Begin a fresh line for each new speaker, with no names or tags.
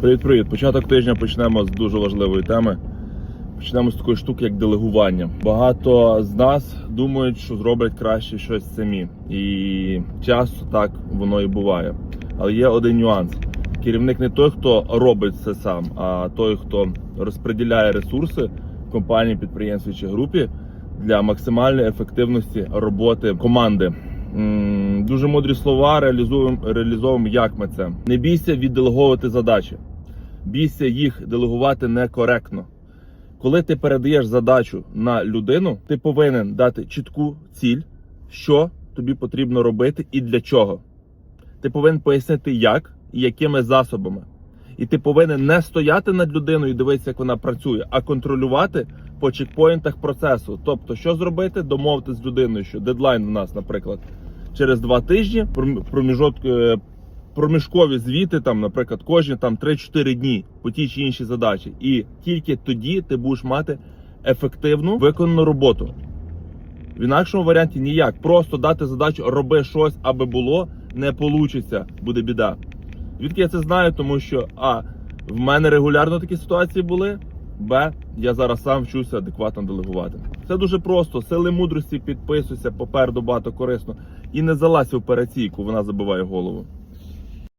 Привіт-привіт. Початок тижня почнемо з дуже важливої теми. Почнемо з такої штуки, як делегування. Багато з нас думають, що зроблять краще щось самі. І часто так воно і буває. Але є один нюанс: керівник не той, хто робить все сам, а той, хто розподіляє ресурси в компанії, підприємстві чи групі для максимальної ефективності роботи команди. Дуже мудрі слова реалізуємо, реалізовуємо, як ми це. Не бійся відделеговувати задачі. Бійся їх делегувати некоректно. Коли ти передаєш задачу на людину, ти повинен дати чітку ціль, що тобі потрібно робити і для чого. Ти повинен пояснити, як і якими засобами. І ти повинен не стояти над людиною і дивитися, як вона працює, а контролювати по чекпоінтах процесу. Тобто, що зробити, домовити з людиною, що дедлайн у нас, наприклад, через два тижні пром- проміжок, е, проміжкові звіти, там, наприклад, кожні там 3-4 дні по тій чи іншій задачі. І тільки тоді ти будеш мати ефективну виконану роботу. В інакшому варіанті ніяк. Просто дати задачу, роби щось, аби було, не получиться, буде біда. Звідки я це знаю? Тому що А. В мене регулярно такі ситуації були. Б. Я зараз сам вчуся адекватно делегувати. Це дуже просто. Сили мудрості підписуйся, попереду багато корисно. І не залазь в операційку, вона забиває голову.